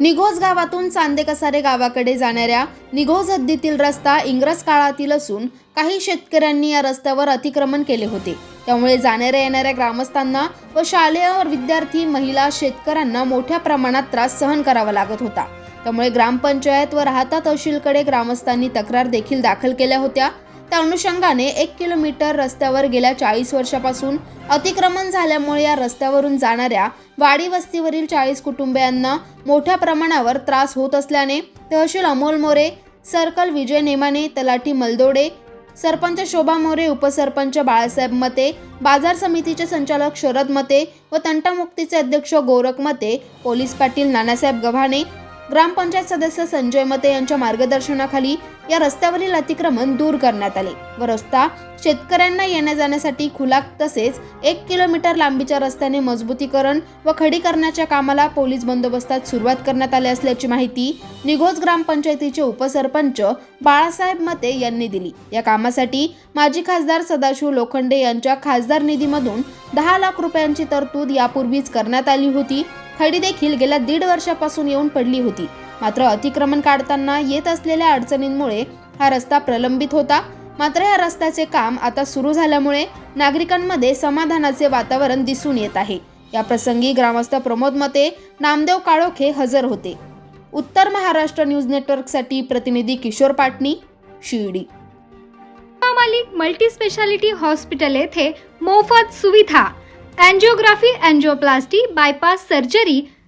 निघोज गावातून चांदेकसारे गावाकडे जाणाऱ्या निघोज हद्दीतील रस्ता इंग्रज काळातील असून काही शेतकऱ्यांनी या रस्त्यावर अतिक्रमण केले होते. त्यामुळे जाणाऱ्या येणाऱ्या ग्रामस्थांना व शालेय विद्यार्थी महिला शेतकऱ्यांना मोठ्या प्रमाणात त्रास सहन करावा लागत होता. त्यामुळे ग्रामपंचायत व राहता तहसीलकडे ग्रामस्थांनी तक्रार देखील दाखल केल्या होत्या. त्या अनुषंगाने एक किलोमीटर रस्त्यावर गेल्या चाळीस वर्षापासून अतिक्रमण झाल्यामुळे या रस्त्यावरून जाणाऱ्या वाडी वस्तीवरील चाळीस कुटुंबियांना मोठ्या प्रमाणावर त्रास होत असल्याने तहसील अमोल मोरे सर्कल विजय नेमाने तलाठी मलदोडे सरपंच शोभा मोरे उपसरपंच बाळासाहेब मते बाजार समितीचे संचालक शरद मते व तंटामुक्तीचे अध्यक्ष गोरख मते पोलीस पाटील नानासाहेब गव्हाणे ग्रामपंचायत सदस्य संजय मते यांच्या मार्गदर्शनाखाली या रस्त्यावरील अतिक्रमण दूर करण्यात आले. व रस्ता शेतकऱ्यांना येण्या जाण्यासाठी खुला तसेच एक किलोमीटर लांबीच्या रस्त्याने मजबूतीकरण व खडीकरणाच्या कामाला पोलीस बंदोबस्तात सुरुवात करण्यात आली असल्याची माहिती निघोज ग्रामपंचायतीचे उपसरपंच बाळासाहेब मते यांनी दिली. या कामासाठी माजी खासदार सदाशिव लोखंडे यांच्या खासदार निधीमधून दहा लाख रुपयांची तरतूद यापूर्वीच करण्यात आली होती. खडी देखील गेल्या दीड वर्षापासून येऊन पडली होती. मात्र अतिक्रमण काढताना येत असलेल्या अडचणींमुळे हा रस्ता प्रलंबित होता. मात्र या रस्त्याचे काम आता सुरू झाल्यामुळे नागरिकांमध्ये समाधानाचे वातावरण दिसून येत आहे. या प्रसंगी ग्रामस्थ प्रमोद मते नामदेव काळोखे हजर होते. उत्तर महाराष्ट्र न्यूज नेटवर्कसाठी प्रतिनिधी किशोर पाटणी शिर्डी. मालिक मल्टी स्पेशालिटी हॉस्पिटल येथे मोफत सुविधा. Angiography angioplasty bypass surgery